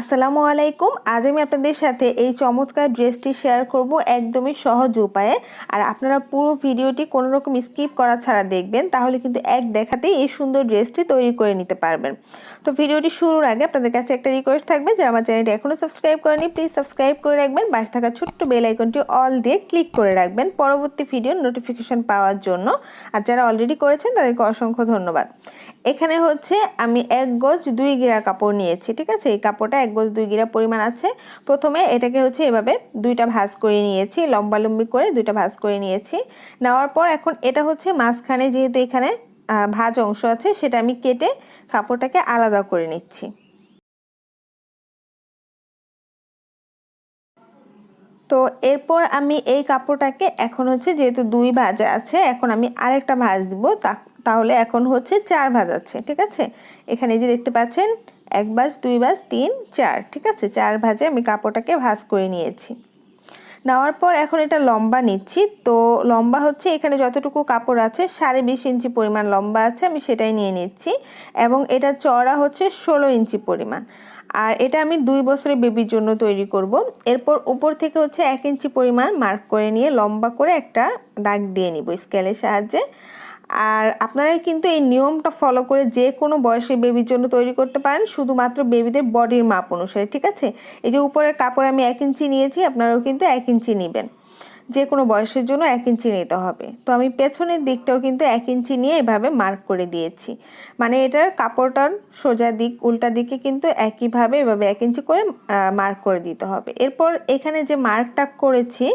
আসসালামু আলাইকুম। আজ আমি আপনাদের সাথে এই চমৎকার ড্রেসটি শেয়ার করব একদমই সহজ উপায়ে। আর আপনারা পুরো ভিডিওটি কোনো রকম স্কিপ করা ছাড়া দেখবেন, তাহলে কিন্তু এক দেখাতেই এই সুন্দর ড্রেসটি তৈরি করে নিতে পারবেন। তো ভিডিওটি শুরুর আগে আপনাদের কাছে একটা রিকোয়েস্ট থাকবে যে আমার চ্যানেলটি এখনও সাবস্ক্রাইব করেনি প্লিজ সাবস্ক্রাইব করে রাখবেন। পাশে থাকা ছোট্ট বেল আইকনটি অল দিয়ে ক্লিক করে রাখবেন পরবর্তী ভিডিওর নোটিফিকেশন পাওয়ার জন্য। আর যারা অলরেডি করেছেন, তাদেরকে অসংখ্য ধন্যবাদ। এখানে হচ্ছে আমি এক গজ দুই গিরা কাপড় নিয়েছি, ঠিক আছে? এই কাপড়টা এক গজ দুই গিরা পরিমাণ আছে। প্রথমে এটাকে হচ্ছে এভাবে দুইটা ভাজ করে নিয়েছি, লম্বালম্বি করে দুইটা ভাজ করে নিয়েছি। নেওয়ার পর এখন এটা হচ্ছে মাঝখানে যেহেতু এখানে ভাঁজ অংশ আছে, সেটা আমি কেটে কাপড়টাকে আলাদা করে নিচ্ছি। তো এরপর আমি এই কাপড়টাকে এখন হচ্ছে যেহেতু দুই ভাজা আছে, এখন আমি আরেকটা ভাজ দিব তাহলে এখন হচ্ছে চার ভাজ আছে, ঠিক আছে? এখানে যে দেখতে পাচ্ছেন, এক বাজ দুই বাজ তিন, চার, ঠিক আছে? চার ভাজে আমি কাপড়টাকে ভাজ করে নিয়েছি। নেওয়ার পর এখন এটা লম্বা নিচ্ছি, তো লম্বা হচ্ছে এখানে যতটুকু কাপড় আছে, সাড়ে বিশ ইঞ্চি পরিমাণ লম্বা আছে, আমি সেটাই নিয়ে নিচ্ছি, এবং এটা চড়া হচ্ছে ষোলো ইঞ্চি পরিমাণ। আর এটা আমি দুই বছরের বেবির জন্য তৈরি করব। এরপর উপর থেকে হচ্ছে এক ইঞ্চি পরিমাণ মার্ক করে নিয়ে লম্বা করে একটা দাগ দিয়ে নিব স্কেলের সাহায্যে। আর আপনারা কিন্তু এই নিয়মটা ফলো করে যে কোনো বয়সে বেবির জন্য তৈরি করতে পারেন, শুধুমাত্র বেবিদের বডির মাপ অনুসারে, ঠিক আছে? এই যে উপরের কাপড় আমি এক ইঞ্চি নিয়েছি, আপনারাও কিন্তু এক ইঞ্চি নেবেন। যে কোনো বয়সের জন্য এক ইঞ্চি নিতে হবে। তো আমি পেছনের দিকটাও কিন্তু এক ইঞ্চি নিয়ে এভাবে মার্ক করে দিয়েছি। মানে এটার কাপড়টার সোজা দিক, উল্টা দিকে কিন্তু একইভাবে এভাবে এক ইঞ্চি করে মার্ক করে দিতে হবে। এরপর এখানে যে মার্কটা করেছি,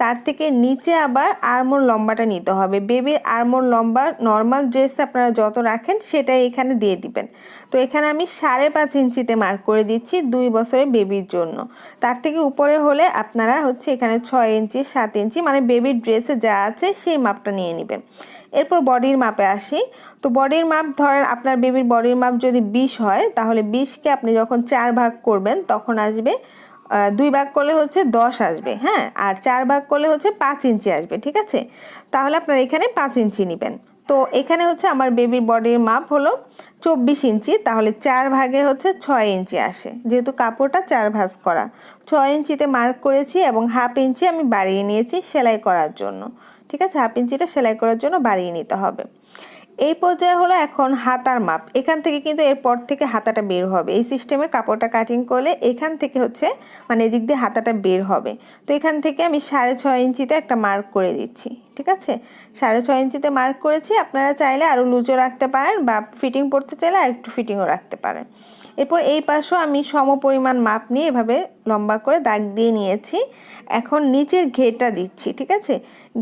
তার থেকে নিচে আবার আরমোর লম্বাটা নিতে হবে। বেবির আরমোর লম্বা নর্মাল ড্রেস আপনারা যত রাখেন, সেটাই এখানে দিয়ে দিবেন। তো এখানে আমি সাড়ে পাঁচ ইঞ্চিতে মার্ক করে দিচ্ছি দুই বছরের বেবির জন্য। তার থেকে উপরে হলে আপনারা হচ্ছে এখানে ছয় ইঞ্চি, সাত ইঞ্চি মানে বেবির ড্রেসে যা আছে সেই মাপটা নিয়ে নেবেন। এরপর বডির মাপে আসি। তো বডির মাপ ধরেন আপনার বেবির বডির মাপ যদি বিশ হয়, তাহলে বিশকে আপনি যখন চার ভাগ করবেন, তখন আসবে দুই ভাগ করলে হচ্ছে দশ আসবে হ্যাঁ? আর চার ভাগ করলে হচ্ছে পাঁচ ইঞ্চি আসবে, ঠিক আছে? তাহলে আপনার এখানে পাঁচ ইঞ্চি নেবেন। তো এখানে হচ্ছে আমার বেবির বডির মাপ হলো চব্বিশ ইঞ্চি, তাহলে চার ভাগে হচ্ছে ছয় ইঞ্চি আসে। যেহেতু কাপড়টা চার ভাজ করা। ছয় ইঞ্চিতে মার্ক করেছি এবং হাফ ইঞ্চি আমি বাড়িয়ে নিয়েছি সেলাই করার জন্য। ঠিক আছে? হাফ ইঞ্চিটা সেলাই করার জন্য বাড়িয়ে নিতে হবে। এই পর্যায়ে হলো এখন হাতার মাপ। এখান থেকে কিন্তু এরপর থেকে হাতাটা বের হবে। এই সিস্টেমে কাপড়টা কাটিং করলে এখান থেকে হচ্ছে মানে এদিক দিয়ে হাতাটা বের হবে। তো এখান থেকে আমি সাড়ে ছয় ইঞ্চিতে একটা মার্ক করে দিচ্ছি, ঠিক আছে? সাড়ে ছয় ইঞ্চিতে মার্ক করেছি। আপনারা চাইলে আরও লুজও রাখতে পারেন বা ফিটিং পড়তে চাইলে আর একটু ফিটিংও রাখতে পারেন। এরপর এই পাশেও আমি সম পরিমাণ মাপ নিয়ে এভাবে লম্বা করে দাগ দিয়ে নিয়েছি। এখন নিচের ঘেটা দিচ্ছি, ঠিক আছে?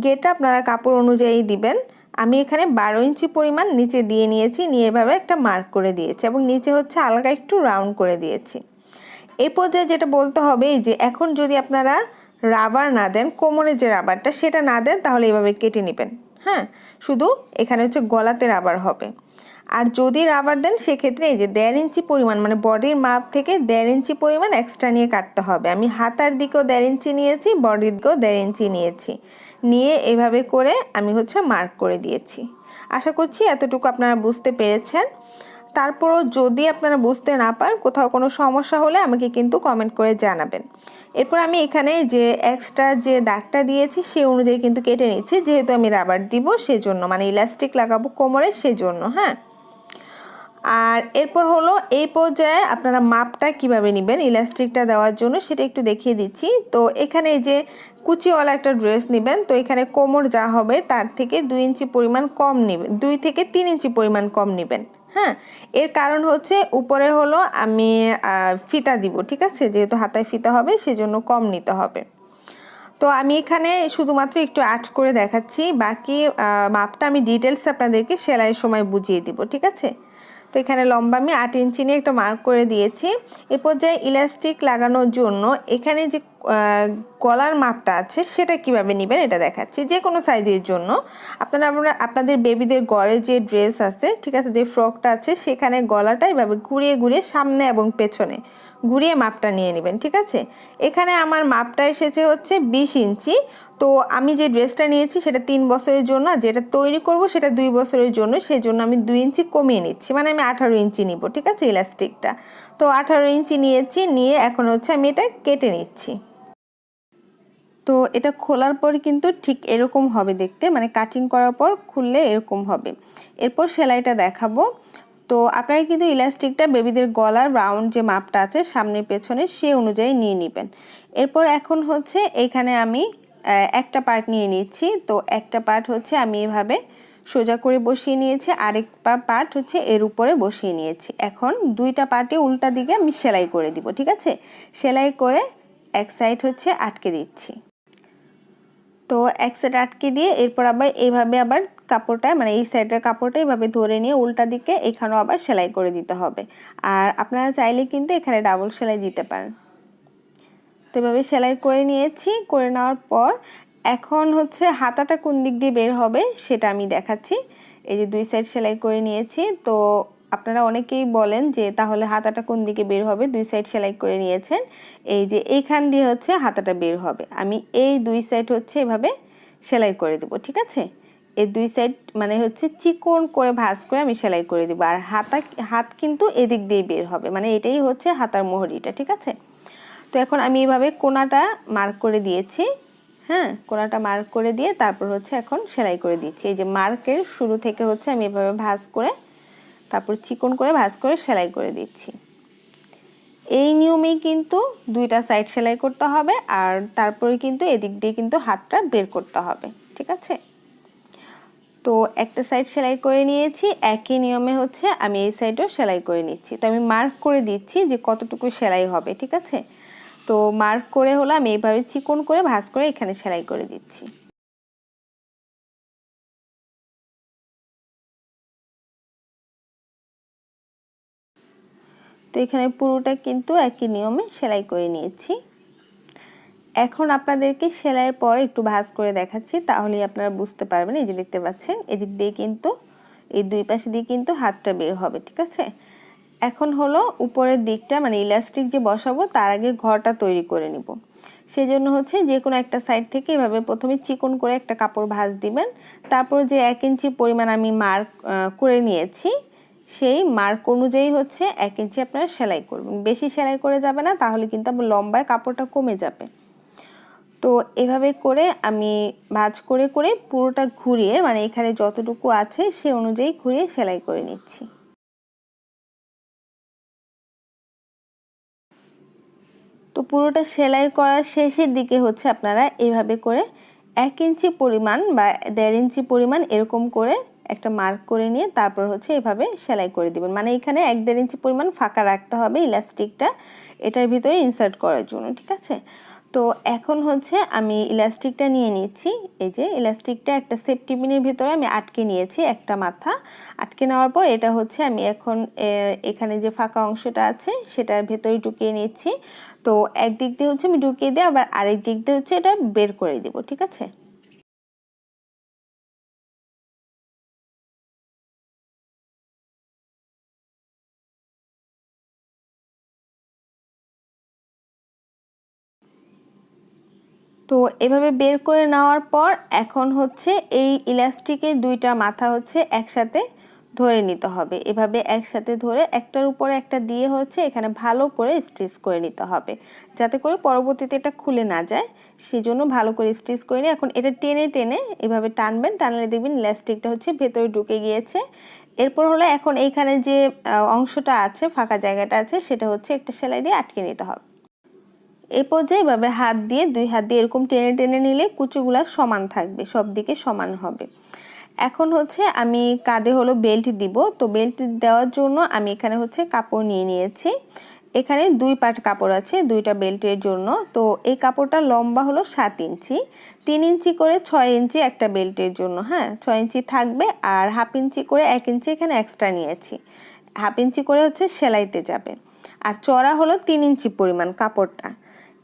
ঘেটা আপনারা কাপড় অনুযায়ী দিবেন। আমি এখানে বারো ইঞ্চি পরিমাণ নিচে দিয়ে নিয়েছি, নিয়ে এভাবে একটা মার্ক করে দিয়েছি এবং নিচে হচ্ছে আলগা একটু রাউন্ড করে দিয়েছি। এই পর্যায়ে যেটা বলতে হবে যে এখন যদি আপনারা রাবার না দেন, কোমরে যে রাবারটা সেটা না দেন, তাহলে এভাবে কেটে নেবেন। হ্যাঁ শুধু এখানে হচ্ছে গলাতে রাবার হবে। আর যদি রাবার দেন, সেক্ষেত্রে এই যে দেড় ইঞ্চি পরিমাণ মানে বডির মাপ থেকে দেড় ইঞ্চি পরিমাণ এক্সট্রা নিয়ে কাটতে হবে। আমি হাতার দিকেও দেড় ইঞ্চি নিয়েছি বডির দিকেও দেড় ইঞ্চি নিয়েছি। নিয়ে এভাবে করে আমি হচ্ছে মার্ক করে দিয়েছি। আশা করছি এতটুকু আপনারা বুঝতে পেরেছেন। তারপরও যদি আপনারা বুঝতে না পারেন, কোথাও কোনো সমস্যা হলে আমাকে কিন্তু কমেন্ট করে জানাবেন। এরপর আমি এখানে যে এক্সট্রা যে দাগটা দিয়েছি, সে অনুযায়ী কিন্তু কেটে নিচ্ছি। যেহেতু আমি রাবার দিব, সেজন্য মানে ইলাস্টিক লাগাবো কোমরে, সেজন্য হ্যাঁ? আর এরপর হলো এই পর্যায়ে আপনারা মাপটা কীভাবে নেবেন? ইলাস্টিকটা দেওয়ার জন্য সেটা একটু দেখিয়ে দিচ্ছি। তো এখানে যে কুচিওয়ালা একটা ড্রেস নেবেন, তো এখানে কোমর যা হবে তার থেকে দুই ইঞ্চি পরিমাণ কম নেবেন দুই থেকে তিন ইঞ্চি পরিমাণ কম নেবেন হ্যাঁ? এর কারণ হচ্ছে উপরে হলো আমি ফিতা দিব, ঠিক আছে? যেহেতু হাতায় ফিতা হবে সেজন্য কম নিতে হবে। তো আমি এখানে শুধুমাত্র একটু আর্ট করে দেখাচ্ছি, বাকি মাপটা আমি ডিটেলস আপনাদেরকে সেলাইয়ের সময় বুঝিয়ে দিব, ঠিক আছে? তো এখানে লম্বা আমি আট ইঞ্চি নিয়ে একটা মার্ক করে দিয়েছি। এ পর্যায়ে ইলাস্টিক লাগানোর জন্য এখানে যে গলার মাপটা আছে সেটা কীভাবে নেবেন এটা দেখাচ্ছি যে কোনো সাইজের জন্য। আপনারা আপনারা আপনাদের বেবিদের গড়ে যে ড্রেস আছে, ঠিক আছে, যে ফ্রকটা আছে, সেখানে গলাটা এভাবে ঘুরিয়ে ঘুরিয়ে সামনে এবং পেছনে ঘুরিয়ে মাপটা নিয়ে নেবেন, ঠিক আছে? এখানে আমার মাপটা এসেছে হচ্ছে বিশ ইঞ্চি। তো আমি যে ড্রেসটা নিয়েছি সেটা তিন বছরের জন্য, আর যেটা তৈরি করব সেটা দুই বছরের জন্য, সেই জন্য আমি দুই ইঞ্চি কমিয়ে নিচ্ছি। মানে আমি আঠারো ইঞ্চি নিব, ঠিক আছে, ইলাস্টিকটা। তো আঠারো ইঞ্চি নিয়েছি, নিয়ে এখন হচ্ছে আমি এটা কেটে নিচ্ছি। তো এটা খোলার পর কিন্তু ঠিক এরকম হবে দেখতে মানে কাটিং করার পর খুললে এরকম হবে। এরপর সেলাইটা দেখাবো। তো আপনারা কিন্তু ইলাস্টিকটা বেবিদের গলার রাউন্ড যে মাপটা আছে সামনের পেছনে, সে অনুযায়ী নিয়ে নেবেন। এরপর এখন হচ্ছে এখানে আমি একটা পার্ট নিয়ে নিচ্ছি। তো একটা পার্ট হচ্ছে আমি এভাবে সোজা করে বসিয়ে নিয়েছি, আরেকটা পার্ট হচ্ছে এর উপরে বসিয়ে নিয়েছি। এখন দুইটা পার্টে উল্টা দিকে আমি সেলাই করে দিব, ঠিক আছে? সেলাই করে এক সাইড হচ্ছে আটকে দিচ্ছি। তো এক সাইড আটকে দিয়ে এরপর আবার এইভাবে আবার কাপড়টা মানে এই সাইডের কাপড়টা এইভাবে ধরে নিয়ে উল্টা দিকে এখানেও আবার সেলাই করে দিতে হবে। আর আপনারা চাইলে কিন্তু এখানে ডাবল সেলাই দিতে পারেন। তো এভাবে সেলাই করে নিয়েছি। করে নেওয়ার পর এখন হচ্ছে হাতাটা কোন দিক দিয়ে বের হবে সেটা আমি দেখাচ্ছি। এই যে দুই সাইড সেলাই করে নিয়েছি। তো আপনারা অনেকেই বলেন যে তাহলে হাতাটা কোন দিকে বের হবে? দুই সাইড সেলাই করে নিয়েছেন। এই যে এইখান দিয়ে হচ্ছে হাতাটা বের হবে। আমি এই দুই সাইড হচ্ছে এভাবে সেলাই করে দেবো, ঠিক আছে? এই দুই সাইড মানে হচ্ছে চিকন করে ভাঁজ করে আমি সেলাই করে দেবো। আর হাতা, হাত কিন্তু এদিক দিয়ে বের হবে। মানে এটাই হচ্ছে হাতার মোহরিটা, ঠিক আছে? তো এখন আমি এভাবে কোনাটা মার্ক করে দিয়েছি হ্যাঁ? কোনাটা মার্ক করে দিয়ে তারপর হচ্ছে এখন সেলাই করে দিচ্ছি। এই যে মার্কের শুরু থেকে হচ্ছে আমি এভাবে ভাঁজ করে, তারপর চিকন করে ভাঁজ করে সেলাই করে দিচ্ছি। এই নিয়মেই কিন্তু দুইটা সাইড সেলাই করতে হবে আর তারপরে কিন্তু এদিক দিয়ে কিন্তু হাতটা বের করতে হবে, ঠিক আছে? তো একটা সাইড সেলাই করে নিয়েছি, একই নিয়মে হচ্ছে আমি এই সাইডও সেলাই করে নিচ্ছি। তো আমি মার্ক করে দিচ্ছি যে কতটুকু সেলাই হবে, ঠিক আছে? তো মার্ক করে হলো আমি এইভাবে চিকন করে ভাঁজ করে এখানে সেলাই করে দিচ্ছি। তো এখানে পুরোটা কিন্তু একই নিয়মে সেলাই করে নিয়েছি। এখন আপনাদেরকে সেলাইয়ের পর একটু ভাঁজ করে দেখাচ্ছি, তাহলেই আপনারা বুঝতে পারবেন। এই যে দেখতে পাচ্ছেন, এদিক দিয়ে কিন্তু, এই দুই পাশে দিয়ে কিন্তু হাতটা বের হবে, ঠিক আছে? এখন হলো উপরের দিকটা মানে ইলাস্টিক যে বসাবো, তার আগে ঘরটা তৈরি করে নিব। সেই জন্য হচ্ছে যে কোনো একটা সাইড থেকে এভাবে প্রথমে চিকন করে একটা কাপড় ভাঁজ দিবেন। তারপর যে এক ইঞ্চি পরিমাণ আমি মার্ক করে নিয়েছি, সেই মার্ক অনুযায়ী হচ্ছে এক ইঞ্চি আপনারা সেলাই করবেন। বেশি সেলাই করে যাবে না, তাহলে কিন্তু আবার লম্বায় কাপড়টা কমে যাবে। তো এভাবে করে আমি ভাজ করে করে পুরোটা ঘুরিয়ে মানে এখানে যতটুকু আছে, সে অনুযায়ী ঘুরিয়ে সেলাই করে নিচ্ছি। পুরোটা সেলাই করার শেষের দিকে হচ্ছে আপনারা এভাবে করে এক ইঞ্চি পরিমাণ বা দেড় ইঞ্চি পরিমাণ এরকম করে একটা মার্ক করে নিয়ে তারপর হচ্ছে এভাবে সেলাই করে দিবেন। মানে এখানে এক দেড় ইঞ্চি পরিমাণ ফাঁকা রাখতে হবে ইলাস্টিকটা। এটার ভিতরে ইনসার্ট করার জন্য, ঠিক আছে? তো এখন হচ্ছে আমি ইলাস্টিকটা নিয়ে নিচ্ছি। এই যে ইলাস্টিকটা একটা সেফটি পিনের ভিতরে আমি আটকে নিয়েছি একটা মাথা। আটকে নেওয়ার পর এটা হচ্ছে আমি এখন এখানে যে ফাঁকা অংশটা আছে সেটার ভেতরে ঢুকিয়ে নিচ্ছি। তো একদিক দিয়ে হচ্ছে আমি ঢুকিয়ে দিই, আবার আরেক দিক দিয়ে হচ্ছে এটা বের করে দিব, ঠিক আছে? তো এভাবে বের করে নেওয়ার পর এখন হচ্ছে এই ইলাস্টিকের দুইটা মাথা হচ্ছে একসাথে ধরে নিতে হবে। এভাবে একসাথে ধরে একটার উপরে একটা দিয়ে হচ্ছে এখানে ভালো করে স্টিচ করে নিতে হবে। যাতে করে পরবর্তীতে এটা খুলে না যায়। সেজন্য ভালো করে স্টিচ করে নিয়ে এখন এটা টেনে টেনে এভাবে টানবেন। টানলে দেখবেন ইলাস্টিকটা হচ্ছে ভেতরে ঢুকে গিয়েছে। এরপর হলো এখন এইখানে যে অংশটা আছে, ফাঁকা জায়গাটা আছে, সেটা হচ্ছে একটা সেলাই দিয়ে আটকে নিতে হবে। এই পর্যায়ে এভাবে হাত দিয়ে, দুই হাত দিয়ে এরকম টেনে টেনে নিলে কুচিগুলো সমান থাকবে, সব দিকে সমান হবে। এখন হচ্ছে আমি কাঁধে হলো বেল্ট দিব। তো বেল্ট দেওয়ার জন্য আমি এখানে হচ্ছে কাপড় নিয়ে নিয়েছি। এখানে দুই পাট কাপড় আছে, দুইটা বেল্টের জন্য। তো এই কাপড়টা লম্বা হলো সাত ইঞ্চি, তিন ইঞ্চি করে ছয় ইঞ্চি একটা বেল্টের জন্য হ্যাঁ? ছয় ইঞ্চি থাকবে আর হাফ ইঞ্চি করে এক ইঞ্চি এখানে এক্সট্রা নিয়েছি। হাফ ইঞ্চি করে হচ্ছে সেলাইতে যাবে। আর চড়া হলো তিন ইঞ্চি পরিমাণ কাপড়টা।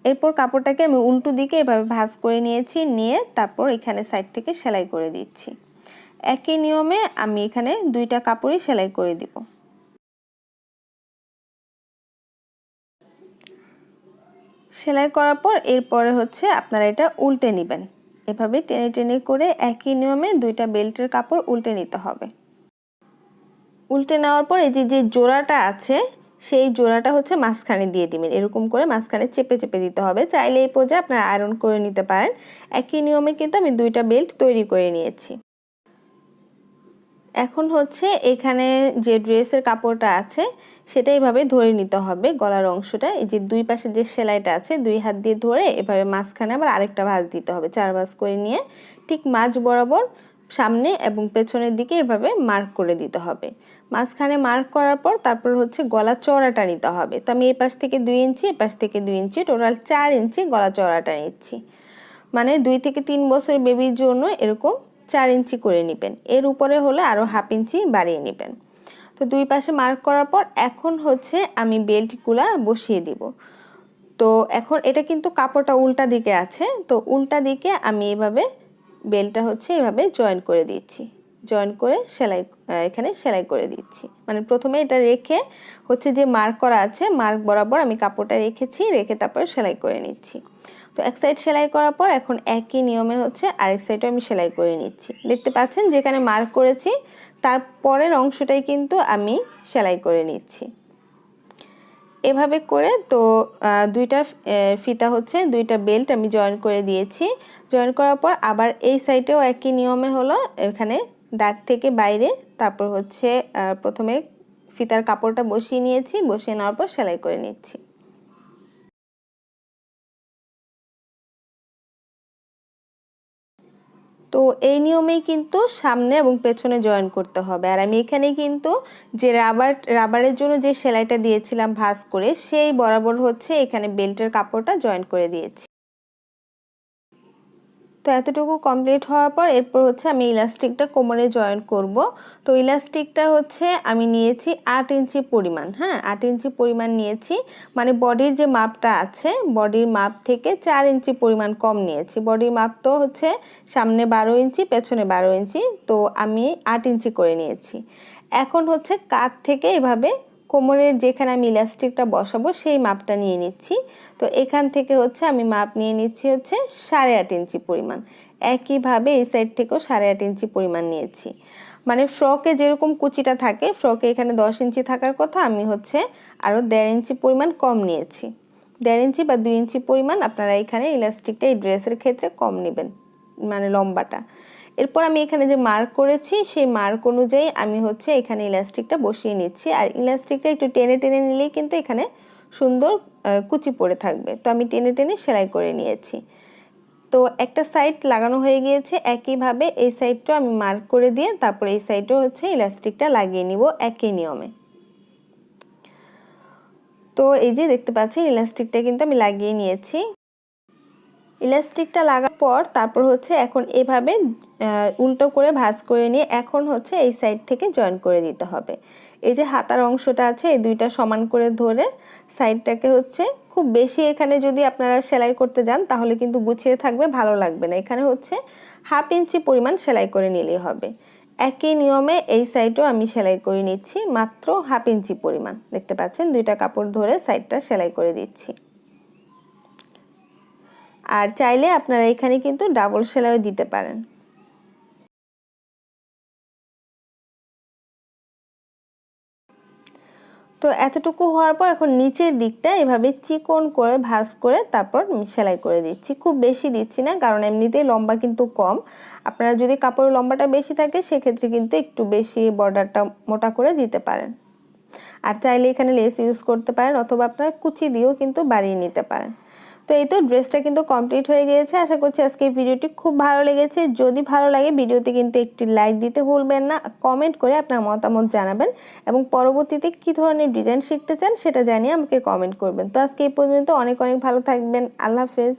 এরপর কাপড়টাকে আমি উল্টো দিকে এভাবে ভাঁজ করে নিয়েছি, নিয়ে তারপর এখানে সাইড থেকে সেলাই করে দিচ্ছি। একই নিয়মে আমি এখানে দুইটা কাপড়ই সেলাই করে দিব। সেলাই করার পর এরপরে হচ্ছে আপনারা এটা উল্টে নেবেন। এভাবে টেনে টেনে করে একই নিয়মে দুইটা বেল্টের কাপড় উল্টে নিতে হবে। উল্টে নেওয়ার পর এই যে যে জোড়াটা আছে, সেই জোড়াটা হচ্ছে মাঝখানে দিয়ে দিবেন। এরকম করে মাঝখানে চেপে চেপে দিতে হবে। চাইলে এই পর্যায়ে আপনারা আয়রন করে নিতে পারেন। একই নিয়মে কিন্তু আমি দুইটা বেল্ট তৈরি করে নিয়েছি। এখন হচ্ছে এখানে যে ড্রেসের কাপড়টা আছে, সেটা এইভাবে ধরে নিতে হবে গলার অংশটা। এই যে দুই পাশে যে সেলাইটা আছে, দুই হাত দিয়ে ধরে এভাবে মাঝখানে আবার আরেকটা ভাঁজ দিতে হবে, চার ভাঁজ করে নিয়ে ঠিক মাঝ বরাবর সামনে এবং পেছনের দিকে এভাবে মার্ক করে দিতে হবে। মাঝখানে মার্ক করার পর তারপর হচ্ছে গলা চড়াটা নিতে হবে। তো আমি এই পাশ থেকে দুই ইঞ্চি, এ পাশ থেকে দুই ইঞ্চি, টোটাল চার ইঞ্চি গলা চড়াটা নিচ্ছি। মানে দুই থেকে তিন বছর বেবির জন্য এরকম চার ইঞ্চি করে নেবেন। এর উপরে হলে আরও হাফ ইঞ্চি বাড়িয়ে নেবেন। তো দুই পাশে মার্ক করার পর এখন হচ্ছে আমি বেল্টগুলা বসিয়ে দিব। তো এখন এটা কিন্তু কাপড়টা উল্টা দিকে আছে। তো উল্টা দিকে আমি এভাবে বেলটা হচ্ছে এভাবে জয়েন করে দিচ্ছি। জয়েন করে সেলাই, এখানে সেলাই করে দিচ্ছি। মানে প্রথমে এটা রেখে হচ্ছে যে মার্ক করা আছে, মার্ক বরাবর আমি কাপড়টা রেখেছি, রেখে তারপরে সেলাই করে নিচ্ছি। তো এক সাইড সেলাই করার পর এখন একই নিয়মে হচ্ছে আরেক সাইডও আমি সেলাই করে নিচ্ছি। দেখতে পাচ্ছেন যেখানে মার্ক করেছি, তার পরের অংশটাই কিন্তু আমি সেলাই করে নিচ্ছি। এভাবে করে তো দুইটা ফিতা হচ্ছে, দুইটা বেল্ট আমি জয়েন করে দিয়েছি। জয়েন করার পর আবার এই সাইডেও একই নিয়মে হলো, এখানে দাগ থেকে বাইরে, তারপর হচ্ছে প্রথমে ফিতার কাপড়টা বসিয়ে নিয়েছি, বসিয়ে নেওয়ার পর সেলাই করে নিচ্ছি। তো এই নিয়মেই কিন্তু সামনে এবং পেছনে জয়েন করতে হবে। আর আমি এখানে কিন্তু যে রাবার, রাবারের জন্য যে সেলাইটা দিয়েছিলাম ভাঁজ করে, সেই বরাবর হচ্ছে এখানে বেল্টের কাপড়টা জয়েন করে দিয়েছি। তো এতটুকু কমপ্লিট হওয়ার পর এরপর হচ্ছে আমি ইলাস্টিকটা কোমরে জয়েন করব। তো ইলাস্টিকটা হচ্ছে আমি নিয়েছি আট ইঞ্চি পরিমাণ হ্যাঁ? আট ইঞ্চি পরিমাণ নিয়েছি। মানে বডির যে মাপটা আছে, বডির মাপ থেকে চার ইঞ্চি পরিমাণ কম নিয়েছি। বডির মাপ তো হচ্ছে সামনে বারো ইঞ্চি, পেছনে বারো ইঞ্চি। তো আমি আট ইঞ্চি করে নিয়েছি। এখন হচ্ছে কাত থেকে এভাবে কোমরের যেখানে আমি ইলাস্টিকটা বসাবো, সেই মাপটা নিয়ে নিচ্ছি। তো এখান থেকে হচ্ছে আমি মাপ নিয়ে নিচ্ছি হচ্ছে সাড়ে আট ইঞ্চি পরিমাণ। একইভাবে এই সাইড থেকেও সাড়ে আট ইঞ্চি পরিমাণ নিয়েছি। মানে ফ্রকে যেরকম কুচিটা থাকে, ফ্রকে এখানে দশ ইঞ্চি থাকার কথা আমি হচ্ছে আরও দেড় ইঞ্চি পরিমাণ কম নিয়েছি। দেড় ইঞ্চি বা দুই ইঞ্চি পরিমাণ আপনারা এখানে ইলাস্টিকটা এই ড্রেসের ক্ষেত্রে কম নেবেন মানে লম্বাটা। এরপর আমি এখানে যে মার্ক করেছি, সেই মার্ক অনুযায়ী আমি হচ্ছে এখানে ইলাস্টিকটা বসিয়ে নিচ্ছি। আর ইলাস্টিকটা একটু টেনে টেনে নিলেই কিন্তু এখানে সুন্দর কুচি পড়ে থাকবে। তো আমি টেনে টেনে সেলাই করে নিয়েছি। তো একটা সাইড লাগানো হয়ে গিয়েছে, একইভাবে এই সাইডটাও আমি মার্ক করে দিয়ে তারপর এই সাইডও হচ্ছে ইলাস্টিকটা লাগিয়ে নিব একই নিয়মে। তো এই যে দেখতে পাচ্ছেন ইলাস্টিকটা কিন্তু আমি লাগিয়ে নিয়েছি। ইলাস্টিকটা লাগার পর তারপর হচ্ছে এখন এভাবে উল্টো করে ভাঁজ করে নিয়ে এখন হচ্ছে এই সাইড থেকে জয়েন করে দিতে হবে। এই যে হাতার অংশটা আছে, এই দুইটা সমান করে ধরে সাইডটাকে হচ্ছে খুব বেশি এখানে যদি আপনারা সেলাই করতে যান, তাহলে কিন্তু গুছিয়ে থাকবে, ভালো লাগবে না। এখানে হচ্ছে হাফ ইঞ্চি পরিমাণ সেলাই করে নিলেই হবে। একই নিয়মে এই সাইডও আমি সেলাই করে নিচ্ছি, মাত্র হাফ ইঞ্চি পরিমাণ। দেখতে পাচ্ছেন, দুইটা কাপড় ধরে সাইডটা সেলাই করে দিচ্ছি। আর চাইলে আপনারা এখানে কিন্তু ডাবল সেলাইও দিতে পারেন। তো এতটুকু হওয়ার পর এখন নিচের দিকটা এভাবে চিকন করে, ভাঁজ করে তারপর সেলাই করে দিচ্ছি। খুব বেশি দিচ্ছি না, কারণ এমনিতেই লম্বা কিন্তু কম। আপনারা যদি কাপড়ের লম্বাটা বেশি থাকে, সেক্ষেত্রে কিন্তু একটু বেশি বর্ডারটা মোটা করে দিতে পারেন। আর চাইলে এখানে লেস ইউজ করতে পারেন, অথবা আপনারা কুচি দিয়েও কিন্তু বাড়িয়ে নিতে পারেন। তো এই তো ড্রেসটা কিন্তু কমপ্লিট হয়ে গিয়েছে। আশা করছি আজকে ভিডিওটি খুব ভালো লেগেছে। যদি ভালো লাগে ভিডিওতে কিন্তু একটি লাইক দিতে ভুলবেন না। কমেন্ট করে আপনার মতামত জানাবেন এবং পরবর্তীতে কি ধরনের ডিজাইন শিখতে চান সেটা জানিয়ে আমাকে কমেন্ট করবেন। তো আজকে এই পর্যন্ত অনেক অনেক ভালো থাকবেন। আল্লাহ হাফেজ।